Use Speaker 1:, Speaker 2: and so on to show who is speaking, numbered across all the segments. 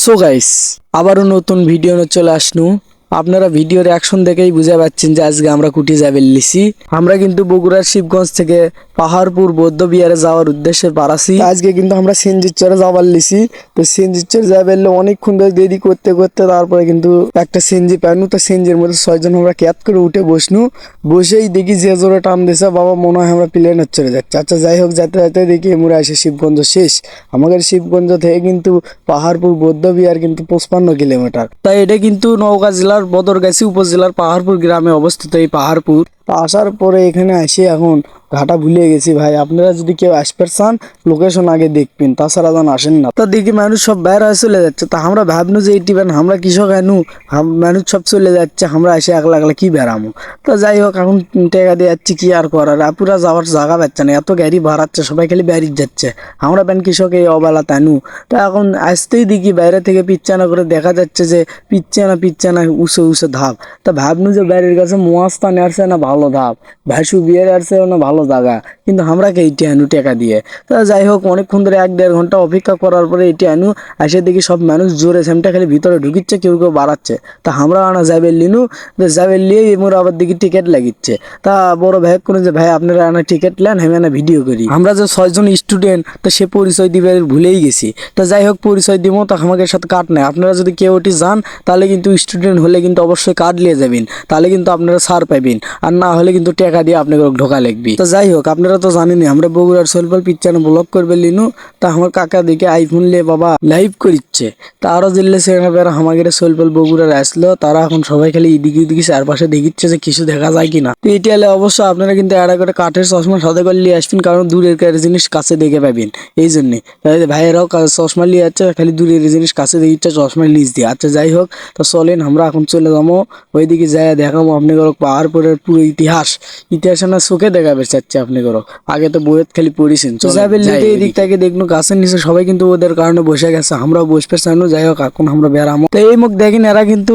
Speaker 1: So guys আবারও নতুন video চলে আসনু। আপনারা ভিডিওর অ্যাকশন দেখেই বুঝে পাচ্ছেন যে আজকে আমরা কুটি যাবেন লিসি আমরা কিন্তু বগুড়ার শিবগঞ্জ থেকে পাহাড়পুর বৌদ্ধ বিহারে যাওয়ার উদ্দেশ্যে পারাছি আজকে কিন্তু আমরা সেনজির চরে যাবার লিসি তো সেনজির চরে যাবে অনেকক্ষণ ধরে দেরি করতে করতে তারপরে কিন্তু একটা সেনজি পাইনু। তো সেনজির মধ্যে ছয়জন আমরা ক্যাত করে উঠে বসনু। বসেই দেখি যে জোরে টান দিছে। বাবা, মনে হয় আমরা প্লেনের চলে যাচ্ছি। আচ্ছা যাই হোক যাতে যাতে দেখি এমুরে আসে শিবগঞ্জ শেষ। আমাদের শিবগঞ্জ থেকে কিন্তু পাহাড়পুর বৌদ্ধ বিহার কিন্তু পঁচপান্ন কিলোমিটার। তাই এটা কিন্তু নওগাঁ জেলার, বদরগাছি উপজেলার পাহাড়পুর গ্রামে অবস্থিত এই পাহাড়পুর। আসার পরে এখানে আসি এখন ঘাটা ভুলে গেছি ভাই। আপনারা যদি কেউ আসতে চান লোকেশন আগে দেখবেন। তাছাড়া যেন আসেন না। তা দেখি মানুষ সব বাইরে চলে যাচ্ছে। তা আমরা ভাবনু যে এইটি বেন আমরা কৃষক আনু মানুষ সব চলে যাচ্ছে, আমরা এসে একলা একলা কি বেড়ামো? তো যাই হোক, এখন টেকা দিয়ে যাচ্ছি, কি আর করার? আপুরা যাওয়ার জায়গা পাচ্ছে না। এত গাড়ি ভাড়াচ্ছে সবাই খালি বেরিয়ে যাচ্ছে। আমরা বেন কৃষক এই অবেলা তানু। তা এখন আসতেই দেখি বাইরে থেকে পিচ্ছানা করে দেখা যাচ্ছে যে পিচ্ছানা পিচ্ছানা উঁচু উঁচু ধাপ। তা ভাবনু যে বাইরের কাছে মোয়াস্তান আসছে না ভালো ধাপ ভাসু বিয়ের আসছে ভালো জায়গা কিন্তু আমরা কে এইটি আনু টেকা দিয়ে? তা যাই হোক, অনেকক্ষণ ধরে এক দেড় ঘণ্টা অপেক্ষা করার পরে এটি আনু এসে দেখি সব মানুষ জোরে সেমটা খালি ভিতরে ঢুকিচ্ছে, কেউ কেউ বাড়াচ্ছে। তা আমরা আনা যাবে লিনু যাবে লিয়ে এমন আবার দেখি টিকিট লাগিচ্ছে। তা বড় ভাই কোনো যে ভাই, আপনারা আনা টিকিট নেন, আমি আনা ভিডিও করি। আমরা যে ছয়জন স্টুডেন্ট, তো সে পরিচয় দিবে ভুলেই গেছি। তা যাই হোক, পরিচয় দিব, তো আমাদের সাথে কার্ড নেই আপনারা যদি কেউ ওটি যান, তাহলে কিন্তু স্টুডেন্ট হলে কিন্তু অবশ্যই কার্ড নিয়ে যাবেন। তাহলে কিন্তু আপনারা ছাড় পাবেন আর না হলে কিন্তু টাকা দিয়ে আপনাকে ঢোকা লাগবে। তো যাই হোক, আপনারা তো জানেনই, আমরা বগুড়ার সোলপাল পিকচার ব্লগ করবে লিনু, তা আমার কাকা দেখে আইফোন নিয়ে বাবা লাইভ করিচ্ছে। তা আরও জিল্লে সেখানে আমাদের সোলপাল বগুড়ার আসলো, তারা এখন সবাই খালি এদিকে ওদিকে চারপাশে দেখিচ্ছে যে কিছু দেখা যায় কিনা। তো এটি হলে অবশ্য আপনারা কিন্তু একটা করে কাঠের চশমা সাথে করে নিয়ে আসবেন, কারণ দূরের জিনিস কাছে দেখে পাবেন। এই জন্যে। ভাইয়েরাও চশমা নিয়ে যাচ্ছে, খালি দূরের জিনিস কাছে দেখিচ্ছে, চশমা নিচ দিয়ে। আচ্ছা যাই হোক, তো চলেন, আমরা এখন চলে যাব। ওইদিকে যাই দেখাবো আপনি করো পাহাড়পুরের পুরো ইতিহাস। ইতিহাস না চোখে দেখাবে চাচ্ছে আপনি করো। আগে তো বইয়ের খালি পড়েছেন এই দিক থেকে। দেখল গাছের নিচে সবাই কিন্তু ওদের কারণে বসে গেছে আমরা বসবে চাইনো যাই হোক এখন আমরা বেড়ামো তো এই মুখ দেখেন এরা কিন্তু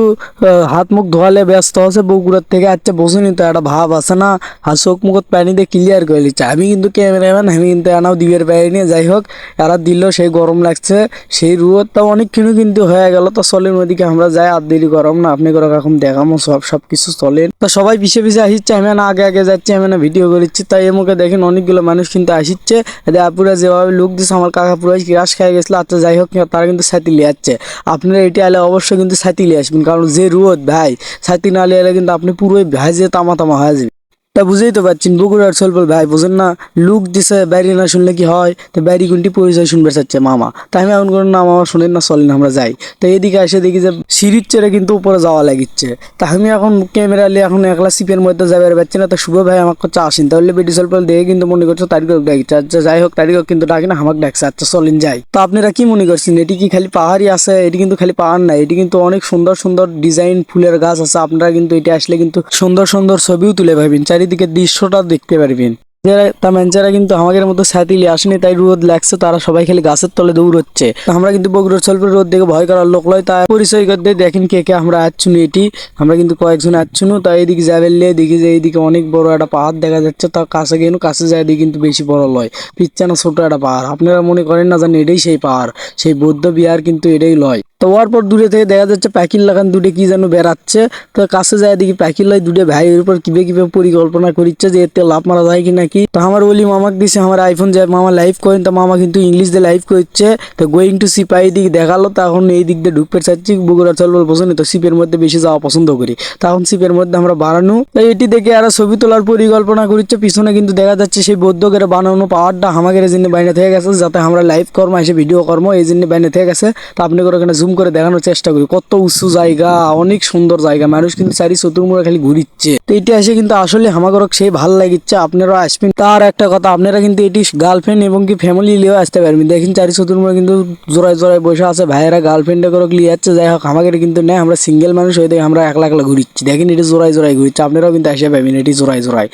Speaker 1: হাত মুখ ধোয়ালে ব্যস্ত আছে বগুড়ার থেকে আচ্ছা বসুনি তো একটা ভাব আছে না আর চোখ মুখত পানি দিয়ে ক্লিয়ার করে নিচ্ছে আমি কিন্তু ক্যামেরাম্যান আমি কিন্তু এনাও দিবের পাইনি যাই হোক এরা দিল সেই গরম লাগছে সেই রুয়ারটা অনেকক্ষণ কিন্তু হয়ে গেল তো চলেন ওদিকে আমরা যাই আর দেরি গরম না আপনি করে এখন দেখামো সব সব কিছু চলেন। তো সবাই পিছিয়ে পিছিয়ে আসছে আমি না আগে আগে যাচ্ছি আমি না ভিডিও করেছি, তাই এই মুখে দেখেন অনেকগুলো মানুষ কিন্তু আসিচ্ছে। আপুরা যেভাবে লুক দিচ্ছে আমার কাকা পুরো গ্রাস খেয়ে গেছিল আচ্ছা যাই হোক, তারা কিন্তু সাথে নিয়ে যাচ্ছে আপনারা এটি আলে অবশ্যই কিন্তু সাথে নিয়ে আসবেন, কারণ যে রোদ ভাই সাথে না নিয়ে কিন্তু আপনি পুরোই ভাইজে তামা তামা হয়ে যাবে তা বুঝেই তো পারছেন বগুড়ার সলপল ভাই বুঝেন না, লুক দিছে, বাইরে না শুনলে কি হয়? তো বাইরে কোনটি পরিচয় শুনবে চাচ্ছে মামা? তাই আমি এমন করেন না মামা শুনেন না, চলেন আমরা যাই। তো এদিকে এসে দেখি যে সিঁড়ির চেড়ে কিন্তু উপরে যাওয়া লাগিচ্ছে। তা আমি এখন ক্যামেরা নিয়ে এখন একলা সিপের মধ্যে যাবে পারছি না। তো শুভ ভাই আমার কাছে আসেন। তাহলে বেটি সলপল দেখে কিন্তু মনে করছে তারিখ ডাকছে আচ্ছা যাই হোক, তারিখ কিন্তু ডাকি না, আমাকে ডাকছে। আচ্ছা চলেন যাই। তো আপনারা কি মনে করছেন, এটি কি খালি পাহাড়ি আছে? এটি কিন্তু খালি পাহাড় না, এটি কিন্তু অনেক সুন্দর সুন্দর ডিজাইন ফুলের গাছ আছে। আপনারা কিন্তু এটি আসলে কিন্তু সুন্দর সুন্দর ছবিও তুলে পাবেন চারিদিকে দৃশ্যটা দেখতে পারবেন। যারা, তা ম্যানেজাররা কিন্তু আমাদের মতো সাথিলি আসেনি, তাই রোদ লাগছে, তারা সবাই খালি গাছের তলে দৌড়চ্ছে। আমরা কিন্তু বগুড়ার চলবে রোদ দেখে ভয় করার লোক লয় তাই পরিচয় করতে দেখেন কে কে আমরা আচ্ছুনি এটি। আমরা কিন্তু কয়েকজন আচ্ছুনু তাই এইদিকে যাবেলে দেখি যে এইদিকে অনেক বড় একটা পাহাড় দেখা যাচ্ছে, তার কাছে গেল কাছে যায় দিয়ে কিন্তু বেশি বড় লয়। পিচ্ছানা ছোট একটা পাহাড়। আপনারা মনে করেন না জানি এটাই সেই পাহাড়, সেই বৌদ্ধ বিহার কিন্তু এটাই লয়। তো পর দূরে থেকে দেখা যাচ্ছে প্যাকিল লাগান দুটো কি যেন বেড়াচ্ছে। তো কাছে যায় দেখি প্যাকিল লাই দুটো ভাইয়ের উপর কীভাবে কীভাবে পরিকল্পনা করিচ্ছে যে এতে লাভ মারা যায় কি। নাকি তো আমার বলি মামাকে দিছে, আমার আইফোন যায় মামা লাইভ করেন, তো মামা কিন্তু ইংলিশ দিয়ে লাইভ করছে। তো গোয়িং টু সিপাই দিক দেখাল তখন এই দিক দিয়ে ঢুকতে চাচ্ছি, বগুড়া চল বসে তো সিপের মধ্যে বেশি যাওয়া পছন্দ করি। তখন সিপের মধ্যে আমরা বাড়ানো। তো এটি দেখে আর ছবি তোলার পরিকল্পনা করছে পিছনে কিন্তু দেখা যাচ্ছে সেই বৌদ্ধ করে বানানো পাহাড়টা আমাদের জন্য বাইরে থেকে গেছে, যাতে আমরা লাইভ কর্ম, এসে ভিডিও কর্ম, এই জন্য বাইরে থেকে গেছে। তো আপনি করে জুম করে দেখানোর চেষ্টা করি। কত উঁচু জায়গা, অনেক সুন্দর জায়গা। মানুষ কিন্তু চারি চতুর্মুড়ে খালি ঘুরিচ্ছে। তো এটি এসে কিন্তু আসলে আমাকে সেই ভালো লাগিচ্ছে। আপনারা আসবেন। তার একটা কথা, আপনারা কিন্তু এটি গার্লফ্রেন্ড এবং কি ফ্যামিলি নিয়েও আসতে পারবেন। দেখেন চারি চতুর্মুড়ে কিন্তু জোড়ায় জোড়ায় বসে আছে। ভাইয়েরা গার্লফ্রেন্ডে করে নিয়ে যাচ্ছে। যাই হোক আমাদের কিন্তু নেই। আমরা সিঙ্গেল মানুষ হয়ে দেখে, আমরা একলা একলা ঘুরিচ্ছি। দেখেন এটি জোড়ায় জোড়ায় ঘুরিচ্ছে। আপনারাও কিন্তু আসে পাবেন এটি জোড়ায় জোড়ায়।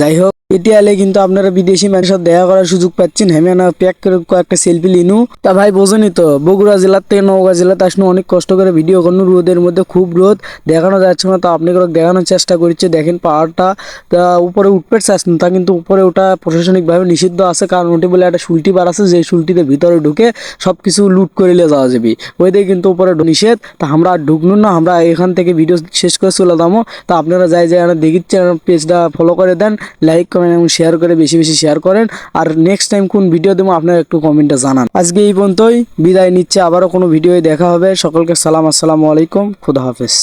Speaker 1: যাই হোক এটি আলে কিন্তু আপনারা বিদেশি মানুষের দেখা করার সুযোগ পাচ্ছেন। হেমে না প্যাক করে কয়েকটা সেলফি লিনু তা ভাই, বোঝেনি তো, বগুড়া জেলার থেকে নওগাঁ জেলাতে আসলে অনেক কষ্ট করে ভিডিও করুন। রোদের মধ্যে খুব রোদ, দেখানো যাচ্ছে না, তো আপনি করে দেখানোর চেষ্টা করছে। দেখেন পাহাড়টা, তা উপরে উঠতে চাচ্ছেন তা কিন্তু উপরে ওটা প্রশাসনিকভাবে নিষিদ্ধ আছে, কারণ ওটি বলে একটা শুলটি বার আছে যে শুলটিতে ভিতরে ঢুকে সব কিছু লুট করে নিয়ে যাওয়া যাবে। ওই দিকে কিন্তু উপরে নিষেধ, তা আমরা আর ঢুকনু না, আমরা এখান থেকে ভিডিও শেষ করে চলে যাব। তা আপনারা যাই যাই দেখিচ্ছেন, পেজটা ফলো করে দেন লাইক করেন এবং শেয়ার করে বেশি বেশি শেয়ার করেন। আর নেক্সট টাইম কোন ভিডিও দেবো আপনারা একটু কমেন্টে জানান। আজকে এই পর্যন্তই, বিদায় নিচ্ছে, আবারও কোনো ভিডিও দেখা হবে। সকলকে সালাম, আসসালামু আলাইকুম, খুদা হাফেজ।